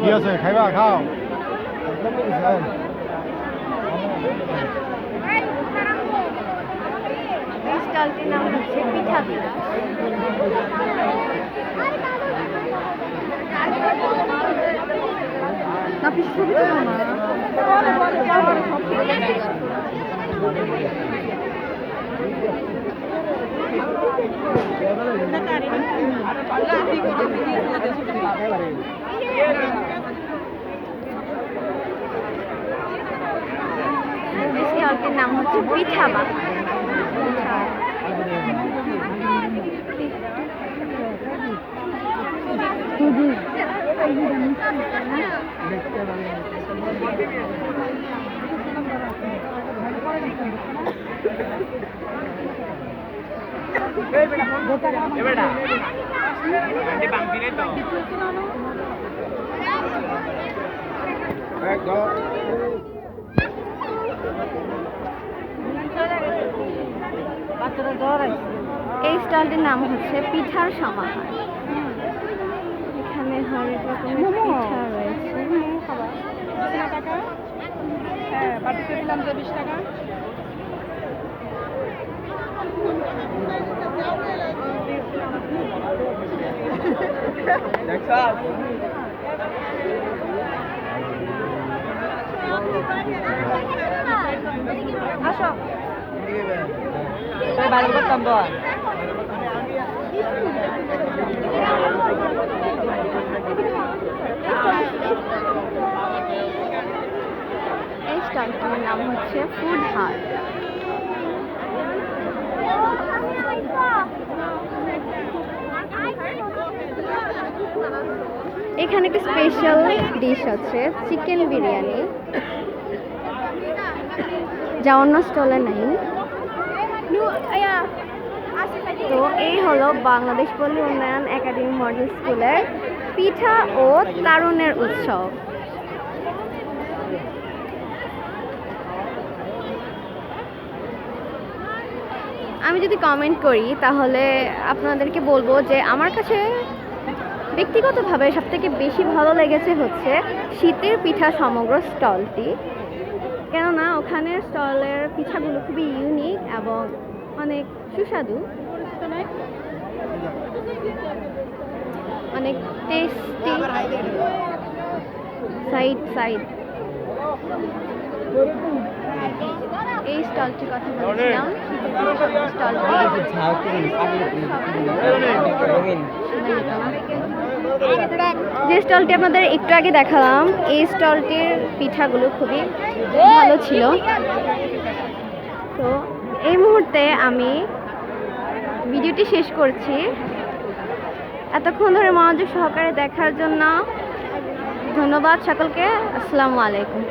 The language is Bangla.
কি আছে খাইবা খাও স্টলটির নাম হচ্ছে পিঠা না পিঠা ছবি তো না স্টলটির নাম হচ্ছে পিঠা বাবা এই স্টলটির নাম হচ্ছে পিঠার সমাহার। এখানে হরেক রকমের পিঠা রয়েছে। হ্যাঁ বাটিতে দিলাম যে টাকা। আসো বাইরে করতাম তো এই স্টলটির নাম হচ্ছে ফুড হাট এখানে একটা স্পেশাল ডিশ আছে চিকেন বিরিয়ানি যা অন্য স্টলে নাই। তো এই হলো বাংলাদেশ পল্লী উন্নয়ন একাডেমি মডেল স্কুলের পিঠা ও তারুণের উৎসব। আমি যদি কমেন্ট করি তাহলে আপনাদেরকে বলব যে আমার কাছে ব্যক্তিগতভাবে সবথেকে বেশি ভালো লেগেছে হচ্ছে শীতের পিঠা সমগ্র স্টলটি। কেননা ওখানে স্টলের পিঠাগুলো খুবই ইউনিক এবং অনেক সুস্বাদু। অনেক টেস্টি সাইড সাইড এই স্টলটির কথা বলছিলাম। স্টলটি যে স্টলটি আপনাদের একটু আগে দেখালাম, এই স্টলটির পিঠাগুলো খুবই ভালো ছিল। তো এই মুহূর্তে আমি ভিডিওটি শেষ করছি। এতক্ষণ ধরে মনোযোগ সহকারে দেখার জন্য ধন্যবাদ সকলকে। আসসালামু আলাইকুম।